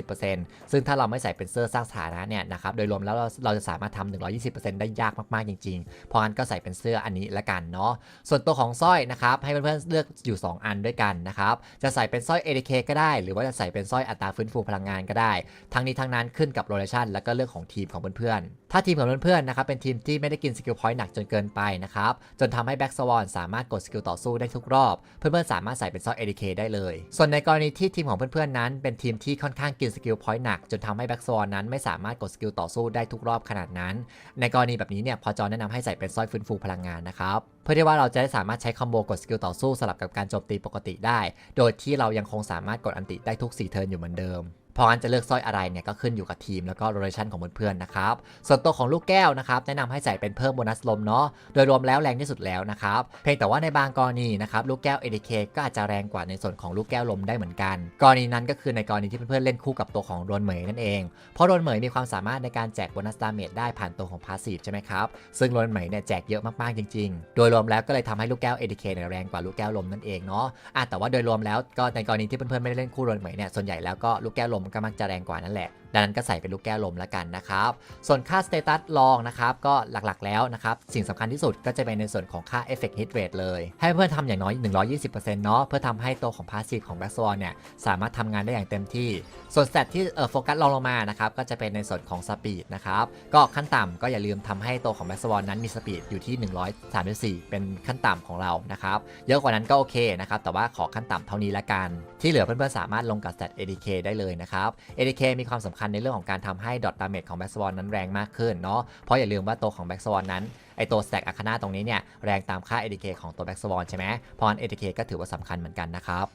120%ซึ่งถ้าเราไม่ใส่เป็นเสื้อสร้างสถานะเนี่ยนะครับโดยรวมแล้วเราเราจะสามารถทำ120%ได้ยากมากๆจริงๆ เพราะงั้นก็ใส่เป็นเสื้ออันนี้ละกันเนาะ ส่วนตัวของสร้อยนะครับให้เพื่อนๆเลือกอยู่ 2 อันด้วยกันนะครับ จะใส่เป็นสร้อย ADK ก็ได้ หรือว่าจะใส่เป็นสร้อยอัตราฟื้นฟูพลังงานก็ได้ ทั้งนี้ทั้งนั้นขึ้นกับโรเลชันและก็เรื่องของทีมของเพื่อนๆ ถ้าทีมของเพื่อนๆนะครับเป็นทีมที่ไม่ได้กินสกิลพอยต์หนักจนเกินไปนะครับจนทำให้แบ็กสวอนสามารถกดสกิลต่อสู้ได้ทุกรอบ เพื่อนๆสามารถใส่เป็นสร้อย ADK ได้เลย ส่วนในกรณีที่ทีมของเพื่อนๆนั้นเป็นทีมที่ค่อนข้างกินสกิลพอยต์หนักจนทำให้แบ็กสวอนนั้นไม่สามารถกดสกิลต่อสู้ได้ทุกรอบขนาดนั้น ในกรณีแบบนี้เนี่ยพอจอแนะนำให้ใส่เป็นสร้อยฟื้นฟูพลังงานนะครับเพื่อที่ว่าเราจะได้สามารถใช้คอมโบกดสกิลต่อสู้สลับกับการโจมตีปกติได้ โดยที่เรายังคงสามารถกดอันติได้ทุก4เทิร์นอยู่เหมือนเดิม ราะงั้นจะเลือกสร้อยอะไรเนี่ยก็ขึ้นอยู่กับทีมแล้วก็โรเ t ชันของเพื่อนๆนะครับส่วนตัวของลูกแก้วนะครับแนะนำให้ใส่เป็นเพิ่มโบนัสลมเนาะโดยรวมแล้วแรงที่สุดแล้วนะครับเพียงแต่ว่าในบางกรณีนะครับลูกแก้ว ADK ก็อาจจะแรงกว่าในส่วนของลูกแก้วลมได้เหมือนกัน กรณีนั้นก็คือในกรณีที่เพื่อนๆเล่นคู่กับตัวของโรนเหมยนั่นเอง เพราะโรนเหมยมีความสามารถในการแจกโบนัสดาเมจได้ผ่านตัวของพาสซีฟใช่ไหมครับซึ่งโรนเหมยเนี่ยแจกเยอะมากๆจริง ๆ โดยรวมแล้วก็เลยทำให้ลูกแก้ว ADK เนี่ยแรงกว่าลูกแก้วลมนั่นเองเนาะแต่ว่าโดยรวมแล้วก็ในกรณีที่เพื่อนๆไม่ได้เล่นคู่โรนเหมยเนี่ยส่วนใหญ่แล้วก็ลูกแก้วลมก็มักจะแรงกว่านั่นแหละ ดังนั้นก็ใส่เป็นลูกแก้วลมแล้วกันนะครับ ส่วนค่าสเตตัสลองนะครับก็หลักๆแล้วนะครับ สิ่งสำคัญที่สุดก็จะเป็นในส่วนของค่า Effect Hit Rate เลย ให้เพื่อนทำอย่างน้อย 120%เนาะเพื่อทำให้ตัวของ Passive ของ Black Swan เนี่ยสามารถทำงานได้อย่างเต็มที่ ส่วน Stat ที่เออโฟกัสลองลงมานะครับก็จะเป็นในส่วนของ Speed นะครับก็ขั้นต่ำก็อย่าลืมทำให้ตัวของ Black Swan นั้นมี Speed อยู่ที่ 134 เป็นขั้นต่ำของเรานะครับเยอะกว่านั้นก็โอเคนะครับแต่ว่าขอขั้นต่ำเท่านี้ละกัน ที่เหลือเพื่อนๆสามารถลงกับ Stat ADK ได้เลยนะครับ ADK มีความสำคัญในเรื่องของการทำให้ดอทดาเมจของแบ็กสวอนนั้นแรงมากขึ้นเนาะเพราะอย่าลืมว่าตัวของแบ็กสวอนนั้นไอตัวสแต็กอาคานาตรงนี้เนี่ยแรงตามค่า ADK ของตัวแบ็กสวอนใช่ไหมเพราะงั้น ADK ก็ถือว่าสำคัญเหมือนกันนะครับ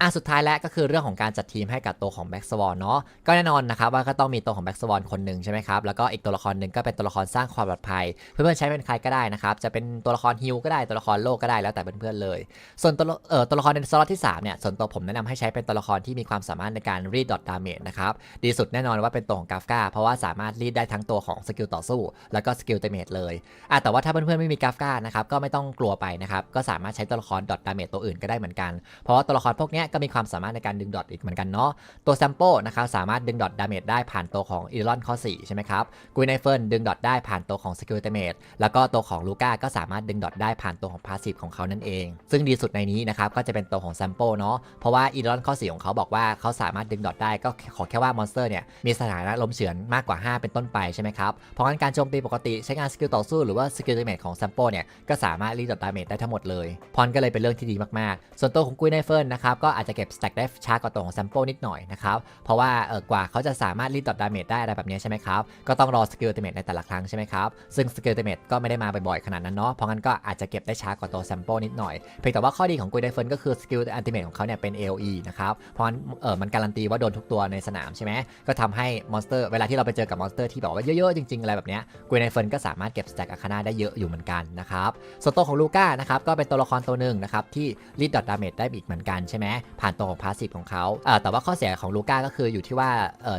อะสุดท้ายแล้วก็คือเรื่องของการจัดทีมให้กับตัวของแบ็กสวอนเนาะก็แน่นอนนะครับว่าก็ต้องมีตัวของแบ็กสวอนคนหนึ่งใช่ไหมครับแล้วก็อีกตัวละครหนึ่งก็เป็นตัวละครสร้างความปลอดภัย เพื่อนๆใช้เป็นใครก็ได้นะครับจะเป็นตัวละครฮิลก็ได้ตัวละครโลกก็ได้แล้วแต่เพื่อนๆเลย ส่วนตัวเอ่อตัวละครในสล็อตที่3เนี่ยส่วนตัวผมแนะนำให้ใช้เป็นตัวละครที่มีความสามารถในการรีดดอทดาเมจนะครับดีสุดแน่นอนว่าเป็นตัวของกราฟกาเพราะว่าสามารถรีดได้ทั้งตัวของสกิลต่อสู้ แล้วก็สกิลเตเมจเลยอะแต่ว่าถ้าเพื่อนๆไม่มีกาฟกานะครับก็ไม่ต้องกลัวไปนะครับก็สามารถใช้ตัวละครดอทดาเมจตัวอื่นก็ได้เหมือนกันเพราะว่าตัวละครพวกนี้ก็มีความสามารถในการดึงดอทอีกเหมือนกันเนาะตัวแซมโปนะครับสามารถดึงดอทดาเมจได้ผ่านตัวของอีลอนข้อ4ใช่ไหมครับกุยไนเฟิลดึงดอทได้ผ่านตัวของสกิลเตเมจแล้วก็ตัวของลูก้าก็สามารถดึงดอทได้ผ่านตัวของพาสซีฟของเขานั่นเอง ซึ่งดีสุดในนี้นะครับก็จะเป็นตัวของแซมโปเนาะเพราะว่าอีลอนข้อ4ของเขาบอกว่าเขาสามารถดึงดอทได้ก็ขอแค่ว่ามอนสเตอร์เนี่ยมีสถานะลมเฉือนมากกว่า 5 เป็นต้นไปใช่ไหมครับเพราะงั้นการโจมตีปกติใช้งานสกิลต่อสู้หรือว่าสกิลเตเมจของแซมโปเนี่ยก็สามารถรีดอทดาเมจได้ทั้งหมดเลยพรก็เลยเป็นเรื่องที่ดีมากๆ ส่วนตัวของกุยไนเฟิลนะครับก็อาจจะเก็บสแต็กได้ช้ากว่าตัวของแซมโปนิดหน่อยนะครับ เพราะว่าเออกว่าเขาจะสามารถรีดดอทดาเมจได้อะไรแบบนี้ใช่ไหมครับ ก็ต้องรอสกิลเตเมจในแต่ละครั้งใช่ไหมครับ ซึ่งสกิลเตเมจก็ไม่ได้มาบ่อยๆ ขนาดนั้นเนาะ เพราะงั้นก็อาจจะเก็บได้ช้ากว่าตัวแซมโปนิดหน่อย เพียงแต่ว่าข้อดีของกุยไนเฟิลก็คือสกิลอันติเมทของเขาเนี่ยเป็น AOE นะครับ เพราะงั้นเออมันการันตีว่าโดนทุกตัวในสนามใช่ไหมก็ทำให้มอนสเตอร์เวลาที่เราไปเจอกับมอนสเตอร์ที่แบบว่าเยอะๆจริงๆอะไรแบบนี้กุยไนเฟิลก็สามารถเก็บสแต็กอาคานาได้เยอะอยู่เหมือนกันนะครับส่วนตัวของลูก้านะครับก็เป็นตัวละครตัวหนึ่งนะครับที่รีดดอทดาเมจได้อีกเหมือนกันใช่ไหมผ่านตัวของพาสซีฟของเขาแต่ว่าข้อเสียของลูก้าก็คืออยู่ที่ว่า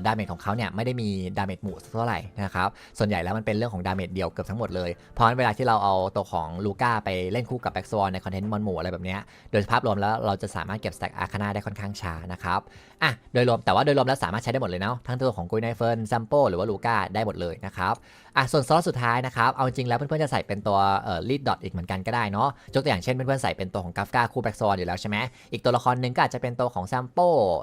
ดาเมจของเขาเนี่ยไม่ได้มีดาเมจหมู่สักเท่าไหร่นะครับส่วนใหญ่แล้วมันเป็นเรื่องของดาเมจเดียวเกือบทั้งหมดเลยเพราะฉะนั้นเวลาที่เราเอาตัวของลูก้าไปเล่นคู่กับแบ็กซวอนในคอนเทนต์มอนหมู่อะไรแบบนี้โดยภาพรวมแล้วเราจะสามารถเก็บสแต็กอาคานาได้ค่อนข้างช้านะครับอะโดยรวมแต่ว่าโดยรวมแล้วสามารถใช้ได้หมดเลยเนาะทั้งตัวของกุยไนเฟิลซัมโปหรือว่าลูก้าได้หมดเลยนะครับ อะส่วนซอสสุดท้ายนะครับ เอาจริงแล้วเพื่อนๆจะใส่เป็นตัวเอ่อลีดดอทอีกเหมือนกันก็ได้เนาะยกตัวอย่างเช่นเพื่อนๆใส่เป็นตัวของกราฟกาคูแบ็กซอนอยู่แล้วใช่ไหมอีกตัวละครหนึ่งก็อาจจะเป็นตัวของซัมโป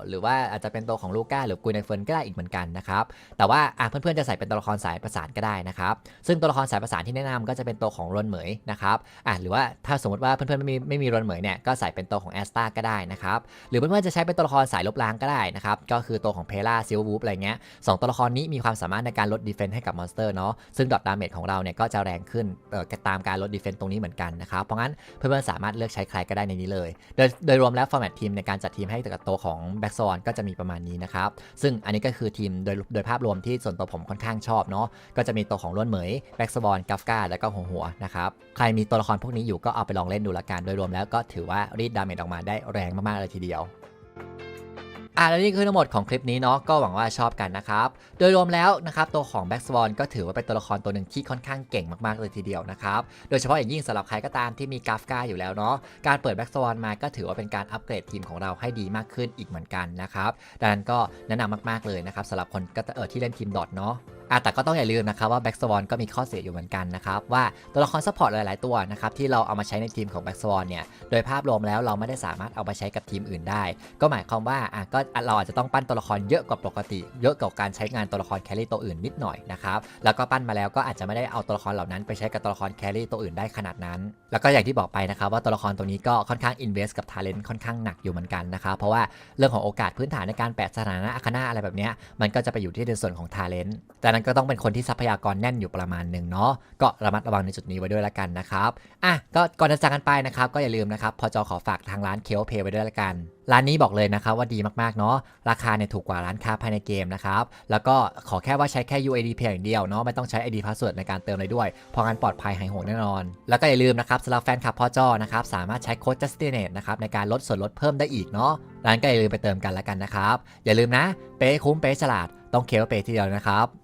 หรือว่าอาจจะเป็นตัวของลูก้าหรือกุยไนเฟิลก็ได้อีกเหมือนกันนะครับแต่ว่าอะเพื่อนๆจะใส่เป็นตัวละครสายประสานก็ได้นะครับซึ่งตัวละครสายประสานที่แนะนำก็จะเป็นตัวของรอนเหมยนะครับอะหรือว่าถ้าสมมติว่าเพื่อนๆไม่มีไม่มีรอนเหมยเนี่ยก็ใส่เป็นตัวของแอสตาก็ได้นะครับหรือเพื่อนๆจะใช้เป็นตัวละครสายลบล้างก็ได้นะครับก็คือตัวของเพล่าซิลวูฟอะไรเงี้ยสองตัวละครนี้มีความสามารถในการลดดีเฟนต์ให้กับมอนสเตอร์เนาะซึ่งดอทดาเมจของเราเนี่ยก็จะแรงขึ้นเอ่อตามการลดดีเฟนต์ตรงนี้เหมือนกันนะครับ เพราะงั้นเพื่อนๆสามารถเลือกใช้ใครก็ได้ในนี้เลย โดยโดยรวมแล้วฟอร์แมตทีมในการจัดทีมให้กับตัวของแบ็กซอนก็จะมีประมาณนี้นะครับ ซึ่งอันนี้ก็คือทีมโดยโดยภาพรวมที่ส่วนตัวผมค่อนข้างชอบเนาะก็จะมีตัวของล้วนเหมยแบ็กซบอนกัฟกาแล้วก็หัวหัวนะครับใครมีตัวละครพวกนี้อยู่ก็เอาไปลองเล่นดูละกันโดยรวมแล้วก็ถือว่ารีดดาเมจออกมาได้แรงมากๆเลยทีเดียว อะแล้วนี่คือทั้งหมดของคลิปนี้เนาะก็หวังว่าชอบกันนะครับ โดยรวมแล้วนะครับตัวของแบ็กสวอนก็ถือว่าเป็นตัวละครตัวหนึ่งที่ค่อนข้างเก่งมากๆเลยทีเดียวนะครับ โดยเฉพาะอย่างยิ่งสำหรับใครก็ตามที่มีกราฟกาอยู่แล้วเนาะการเปิดแบ็กสวอนมาก็ถือว่าเป็นการอัปเกรดทีมของเราให้ดีมากขึ้นอีกเหมือนกันนะครับดังนั้นก็แนะนำมากๆเลยนะครับสำหรับคนก็เออที่เล่นทีมดอทเนาะ อะแต่ก็ต้องอย่าลืมนะครับว่า Black Swan ก็มีข้อเสียอยู่เหมือนกันนะครับว่าตัวละครซัพพอร์ตหลาย ๆ ตัวนะครับที่เราเอามาใช้ในทีมของ Black Swan เนี่ยโดยภาพรวมแล้วเราไม่ได้สามารถเอาไปใช้กับทีมอื่นได้ ก็หมายความว่าอะก็เราอาจจะต้องปั้นตัวละครเยอะกว่าปกติ เยอะกว่าการใช้งานตัวละครแครี่ตัวอื่นนิดหน่อยนะครับแล้วก็ปั้นมาแล้วก็อาจจะไม่ได้เอาตัวละครเหล่านั้นไปใช้กับตัวละครแครี่ตัวอื่นได้ขนาดนั้น แล้วก็อย่างที่บอกไปนะครับว่าตัวละครตัวนี้ก็ค่อนข้าง invest กับ talent ค่อนข้างหนักอยู่เหมือนกันนะครับเพราะว่าเรื่องของโอกาสพื้นฐานในการแปะสถานะอาคานาอะไรแบบเนี้ยมันก็จะไปอยู่ที่ในส่วนของ talent แต่นั้นก็ต้องเป็นคนที่ทรัพยากรแน่นอยู่ประมาณหนึ่งเนาะก็ระมัดระวังในจุดนี้ไว้ด้วยละกันนะครับอะก็ก่อนจะจากกันไปนะครับ ก็อย่าลืมนะครับพอจอขอฝากทางร้านเคลเพย์ไว้ด้วยละกันร้านนี้บอกเลยนะครับว่าดีมากๆเนาะราคาเนี่ยถูกกว่าร้านค้าภายในเกมนะครับแล้วก็ขอแค่ว่าใช้แค่ UID เพียงอย่างเดียวเนาะไม่ต้องใช้ ID password ในการเติมเลยด้วยเพราะงั้นปลอดภัยหายห่วงแน่นอน แล้วก็อย่าลืมนะครับสำหรับแฟนคลับพ่อจอนะครับสามารถใช้โค้ด justinate นะครับในการลดส่วนลดเพิ่มได้อีกเนาะร้านก็อย่าลืมไปเติมกันละกันนะครับอย่าลืมนะเป๊คุ้มเป๊ฉลาดต้องเคลเป๊ทีเดียวนะครับ